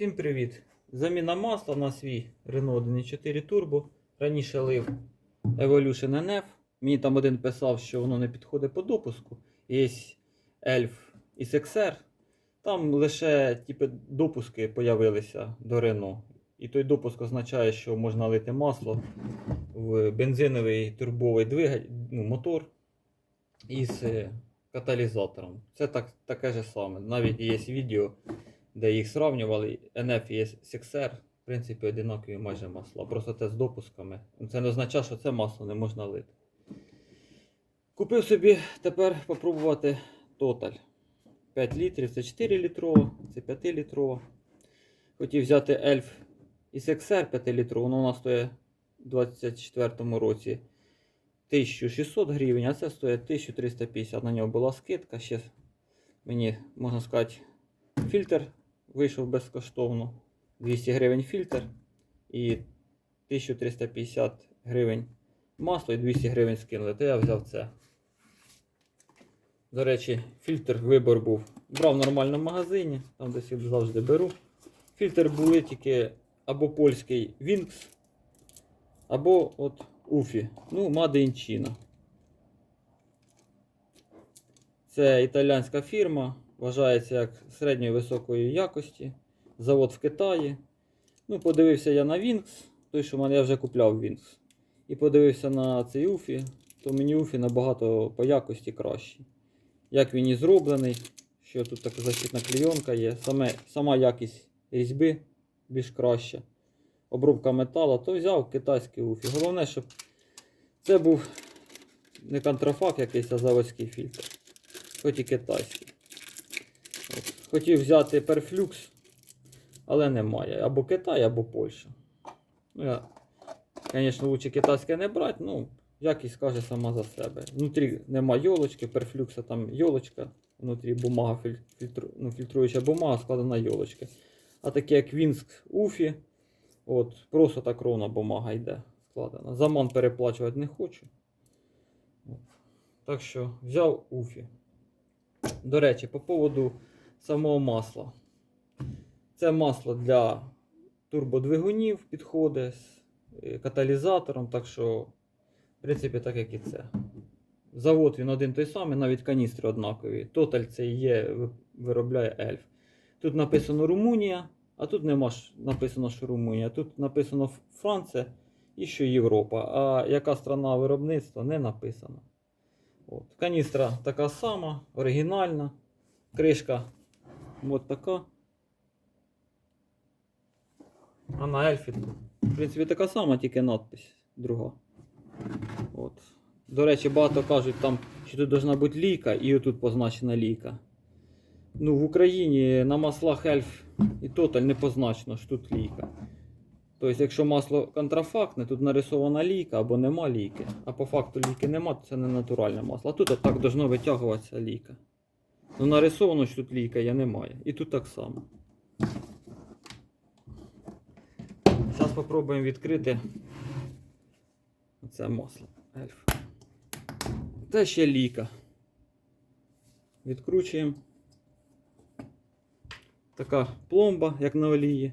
Всім привіт! Заміна масла на свій Renault 1.4 Turbo. Раніше лив Evolution NF. Мені там один писав, що воно не підходить по допуску. Є Elf XXR. Там лише типу, допуски появилися до Renault. І той допуск означає, що можна лити масло в бензиновий турбовий двигатель, ну, мотор із е, каталізатором. Це так, таке ж саме. Навіть є відео, де їх сравнювали. NF і SXR, в принципі, одинакові майже масла. Просто те з допусками. Це не означає, що це масло не можна лити. Купив собі тепер попробувати Total. 5 літрів, це 4 літрова, це 5 літрова. Хотів взяти Elf SXR 5 літрову, але вона стоїть у 2024 році 1600 гривень, а це стоїть 1350. На нього була скидка. Ще мені, можна сказати, фільтр вийшов безкоштовно. 200 гривень фільтр і 1350 гривень масло і 200 гривень скинули. То я взяв це. До речі, фільтр вибор був. Брав в нормальному магазині, там десь їх завжди беру. Фільтр були тільки або польський Winx, або от Уфі. Ну, China. Це італійська фірма, вважається як середньої високої якості. Завод в Китаї. Ну, подивився я на Winx, той, що в мене я вже купляв Winx. І подивився на цей Уфі, то мені Уфі набагато по якості кращий. Як він і зроблений, що тут така защитна клейонка є, саме, сама якість різьби більш краща. Обробка металу, то взяв китайський Уфі. Головне, щоб це був не контрафак якийсь, а заводський фільтр. Хоч і китайський. От. Хотів взяти перфлюкс, але немає. Або Китай, або Польща. Ну, я, звісно, лучше китайське не брати, ну, якість каже сама за себе. Внутрі нема йолочки, перфлюкса там йолочка, внутрі бумага, фільтру, ну, фільтруюча бумага, складена йолочка. А таке як Вінск Уфі, от, просто так ровна бумага йде складена. Заман переплачувати не хочу. Так що взяв Уфі. До речі, по поводу самого масла. Це масло для турбодвигунів підходить з е, каталізатором, так що, в принципі, так як і це. Завод він один той самий, навіть каністри однакові. Total це є, виробляє Ельф. Тут написано Румунія, а тут нема написано, що Румунія. Тут написано Франція і що Європа. А яка страна виробництва не написано. От. Каністра така сама, оригінальна. Кришка от така. А на Ельфі, в принципі, така сама, тільки надпись друга. От. До речі, багато кажуть, там, що тут повинна бути лійка, і отут позначена лійка. Ну, в Україні на маслах Ельф і Total не позначено, що тут лійка. Тобто, якщо масло контрафактне, тут нарисована лійка або нема лійки. А по факту лійки нема, то це не натуральне масло. А тут отак должно витягуватися лійка. Ну, нарисовано, що тут лійка є, немає. І тут так само. Зараз спробуємо відкрити це масло. Ельф. Це ще ліка. Відкручуємо. Така пломба, як на олії.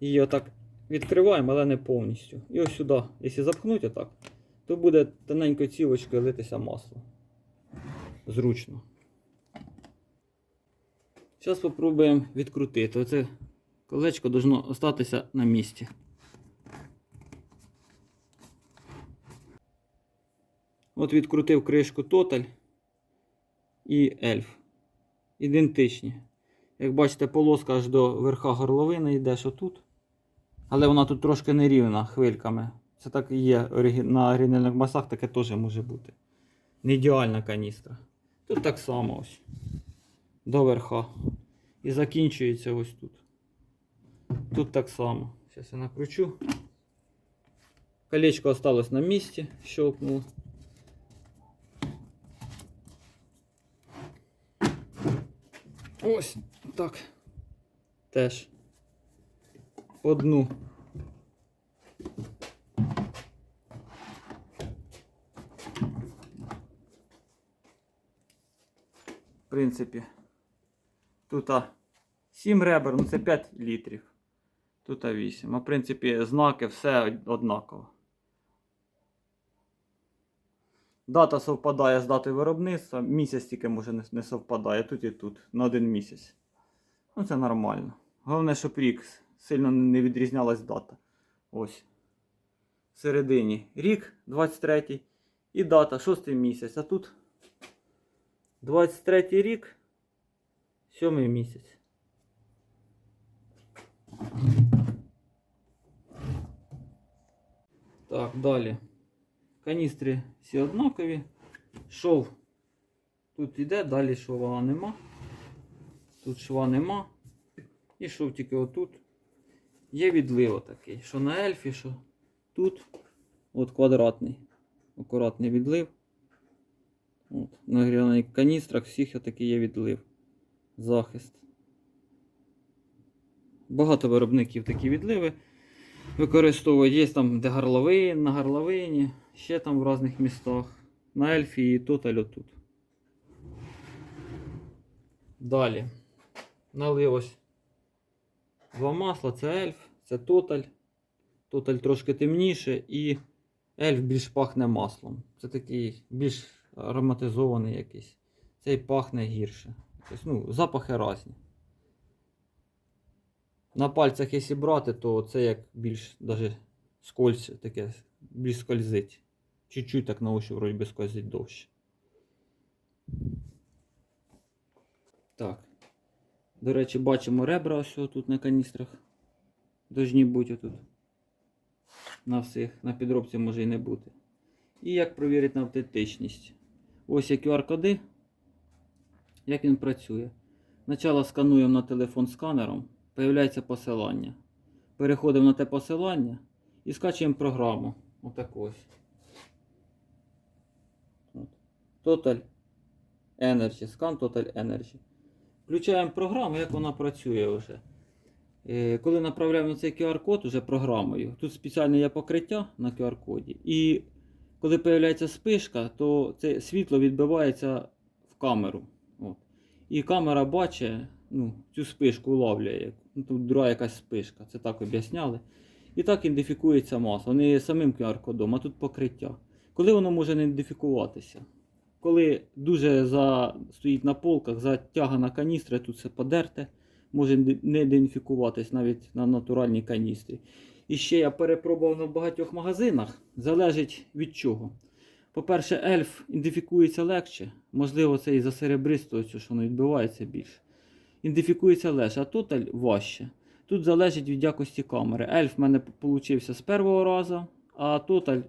Її отак відкриваємо, але не повністю. І ось сюди, якщо запхнути отак, то буде тоненькою цілочкою литися масло. Зручно. Зараз спробуємо відкрутити. Оце колечко должно остатися на місці. От відкрутив кришку Total і Elf. Ідентичні. Як бачите, полоска аж до верха горловини йде, що тут. Але вона тут трошки нерівна хвильками. Це так і є на оригінальних масах, таке теж може бути. Не ідеальна каністра. Тут так само ось. До верха. І закінчується ось тут. Тут так само. Зараз я накручу. Колечко осталось на місці, щелкнуло. Ось так. Теж. По дну. В принципі, тут 7 ребер, ну це 5 літрів. Тут 8. А в принципі, знаки все однаково. Дата совпадає з датою виробництва. Місяць тільки може не, совпадає. Тут і тут. На один місяць. Ну це нормально. Головне, щоб рік сильно не відрізнялась дата. Ось. Всередині рік 23 і дата 6 місяць. А тут 23 рік, 7 місяць. Так, далі. Каністри всі однакові. Шов тут іде, далі шова нема. Тут шва нема. І шов тільки отут. Є відлив такий, що на ельфі, що тут. От квадратний. Акуратний відлив. От. На каністрах всіх отакий є відлив. Захист. Багато виробників такі відливи використовують. Є там, де горловин, на горловині, ще там в різних містах. На ельфі і тут, а тут. Далі. Налив ось два масла, це ельф, це тоталь. Тоталь трошки темніше і ельф більш пахне маслом. Це такий більш ароматизований якийсь. Цей пахне гірше. Тобто, ну, запахи різні. На пальцях, якщо брати, то це як більш даже скользь, таке більш скользить. Чуть-чуть так на ощупь вроді би скользить довше. Так. До речі, бачимо ребра ось тут на каністрах. Должні бути тут. На всіх. На підробці може і не бути. І як провірити на автентичність. Ось є QR-коди. Як він працює. Спочатку скануємо на телефон сканером, появляється посилання. Переходимо на те посилання і скачуємо програму. Отаку ось. Total Energy. Scan Total Energy. Включаємо програму, як вона працює вже. Е, Коли направляємо на цей QR-код уже програмою, тут спеціальне є покриття на QR-коді. І коли з'являється спишка, то це світло відбивається в камеру. І камера бачить, ну, цю спишку улавлює. Ну, тут друга якась спишка, це так об'ясняли. І так ідентифікується масло. Не самим QR-кодом, а тут покриття. Коли воно може не ідентифікуватися? Коли дуже за, стоїть на полках, затягана каністра, тут все подерте, може не ідентифікуватись навіть на натуральній каністрі. І ще я перепробував на багатьох магазинах, залежить від чого. По-перше, ельф ідентифікується легше, можливо, це і за серебристого, що воно відбивається більше. Ідентифікується легше, а тоталь важче. Тут залежить від якості камери. Ельф в мене получився з першого разу, а тоталь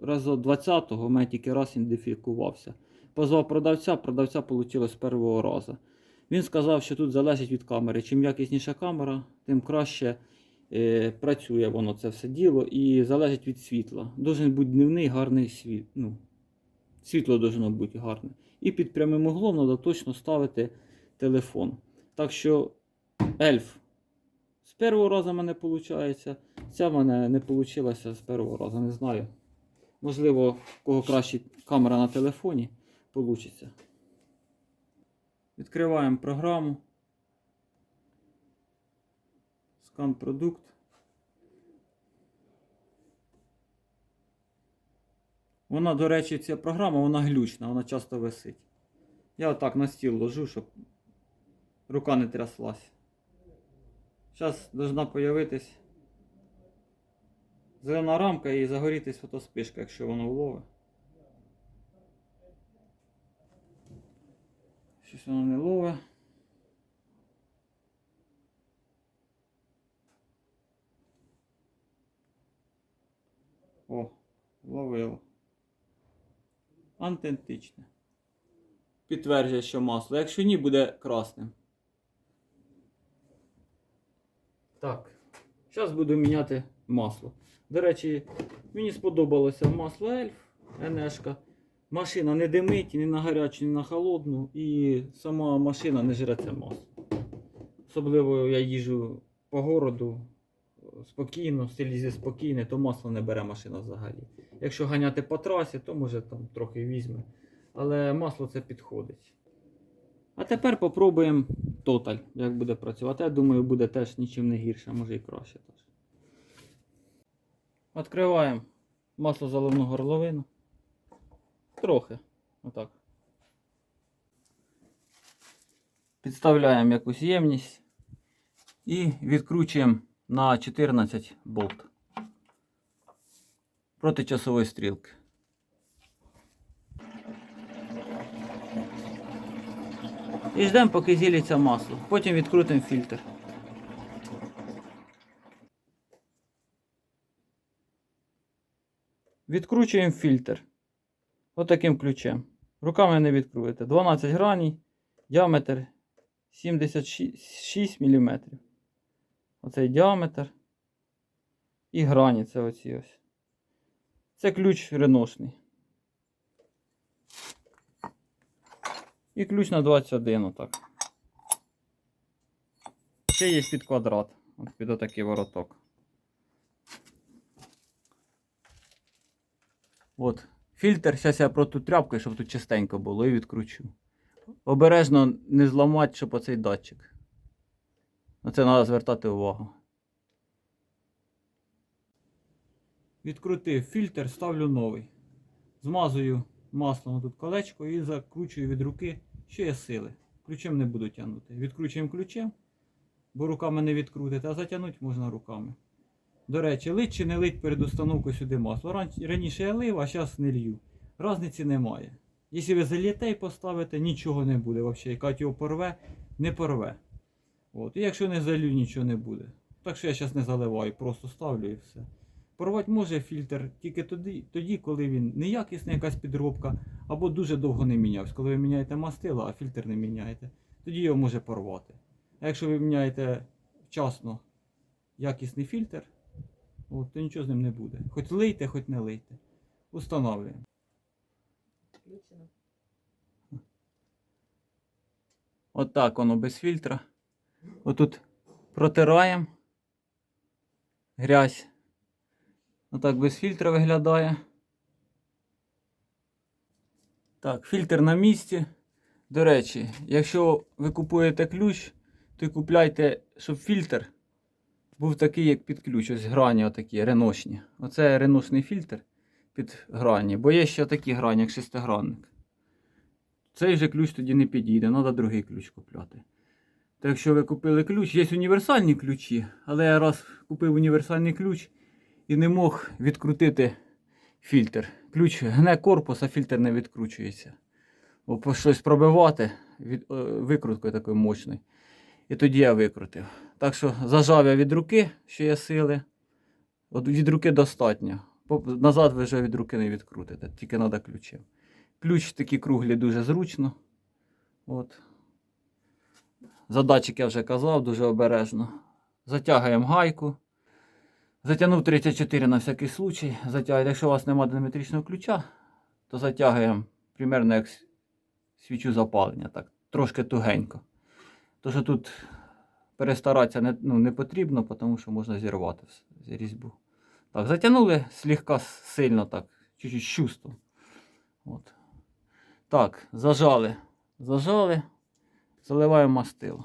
разу 20-го в мене тільки раз ідентифікувався. Позвав продавця, продавця вийшло з першого разу. Він сказав, що тут залежить від камери. Чим якісніша камера, тим краще е, працює воно це все діло і залежить від світла. Должен бути дневний гарний світ. Ну, світло должно бути гарне. І під прямим углом треба точно ставити телефон. Так що ельф з першого разу мене виходить. Ця в мене не вийшла з першого разу, не знаю. Можливо, в кого краще камера на телефоні вийде. Відкриваємо програму. Скан продукт. Вона, до речі, ця програма, вона глючна, вона часто висить. Я отак на стіл ложу, щоб рука не тряслась. Зараз должна появитись зелена рамка і загорітись фотоспишка, якщо воно вловить. Щось воно не ловить. О, ловило. Антентичне. Підтверджує, що масло. Якщо ні, буде красним. Так. Зараз буду міняти масло. До речі, мені сподобалося масло Ельф, Енешка. Машина не димить ні на гарячу, ні на холодну, і сама машина не жре це масло. Особливо я їжджу по городу спокійно, в стилі зі спокійне, то масло не бере машина взагалі. Якщо ганяти по трасі, то може там трохи візьме. Але масло це підходить. А тепер попробуємо тоталь, як буде працювати. Я думаю, буде теж нічим не гірше, може і краще теж. Відкриваємо масло заливну горловину. Трохи. Отак. Підставляємо якусь ємність і відкручуємо на 14 болт проти часової стрілки. І ждемо, поки зілиться масло. Потім відкрутимо фільтр. Відкручуємо фільтр. Отаким ключем. Руками не відкруєте. 12 граній, діаметр 76 мм. Оцей діаметр. І грані це оці ось. Це ключ реношний. І ключ на 21 отак. Ще є під квадрат. От під отакий вороток. От. Фільтр, зараз я проту тряпкою, щоб тут чистенько було, і відкручу. Обережно не зламати, щоб оцей датчик. На це треба звертати увагу. Відкрутив фільтр, ставлю новий. Змазую маслом тут колечко і закручую від руки, що є сили. Ключем не буду тягнути. Відкручуємо ключем, бо руками не відкрутити, а затягнути можна руками. До речі, лить чи не лить перед установкою сюди масло. Раніше я лив, а зараз не лью. Разниці немає. Якщо ви залітей поставите, нічого не буде. Взагалі, яка його порве, не порве. От. І якщо не залю, нічого не буде. Так що я зараз не заливаю, просто ставлю і все. Порвати може фільтр тільки тоді, тоді, коли він неякісна якась підробка, або дуже довго не мінявся. Коли ви міняєте мастило, а фільтр не міняєте, тоді його може порвати. А якщо ви міняєте вчасно якісний фільтр, от, то нічого з ним не буде. Хоч лийте, хоч не лийте. Установлюємо. Включено. Отак воно без фільтра. Отут протираємо грязь. Отак без фільтра виглядає. Так, фільтр на місці. До речі, якщо ви купуєте ключ, то купляйте, щоб фільтр був такий, як під ключ. Ось грані отакі, реношні. Оце реношний фільтр під грані. Бо є ще такі грані, як шестигранник. Цей же ключ тоді не підійде, треба другий ключ купляти. Так якщо ви купили ключ, є універсальні ключі, але я раз купив універсальний ключ і не мог відкрутити фільтр. Ключ гне корпус, а фільтр не відкручується. Бо щось пробивати від, е, викруткою такою мощною. І тоді я викрутив. Так що зажав я від руки, що є сили. От від руки достатньо. Назад ви вже від руки не відкрутите, тільки треба ключем. Ключ такі круглі дуже зручно. От. Задатчик я вже казав, дуже обережно. Затягуємо гайку. Затягнув 34 на всякий случай. Затягуємо. Якщо у вас немає диметричного ключа, то затягуємо примерно як свічу запалення. Так, трошки тугенько. То, що тут перестаратися не, ну, не потрібно, тому що можна зірвати різьбу. Так, затягнули слегка сильно так, чуть-чуть чувством. От. Так, зажали. Зажали. Заливаємо мастило.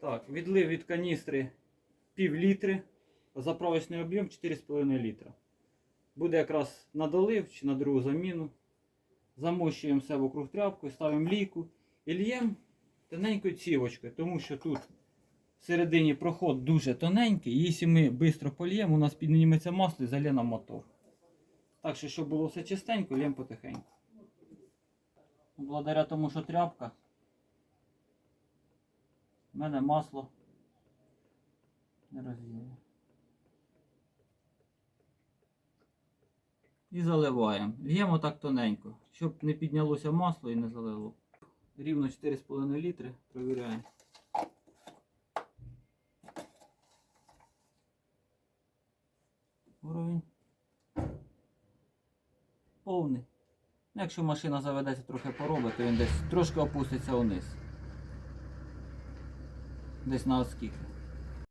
Так, відлив від каністри пів літри. Заправочний об'єм 4,5 літра. Буде якраз на долив чи на другу заміну. Замощуємо все вокруг тряпкою, ставимо лійку і льємо тоненькою цівочкою, тому що тут всередині проход дуже тоненький. І якщо ми швидко польємо, у нас підніметься масло і залє на мотор. Так що, щоб було все чистенько, лємо потихеньку. Благодаря тому, що тряпка, в мене масло не розвіє. І заливаємо. Л'ємо так тоненько, щоб не піднялося масло і не залило. Рівно 4,5 літри. Провіряємо. Уровень. Повний. Якщо машина заведеться трохи поробить, то він десь трошки опуститься вниз. Десь на оскільки.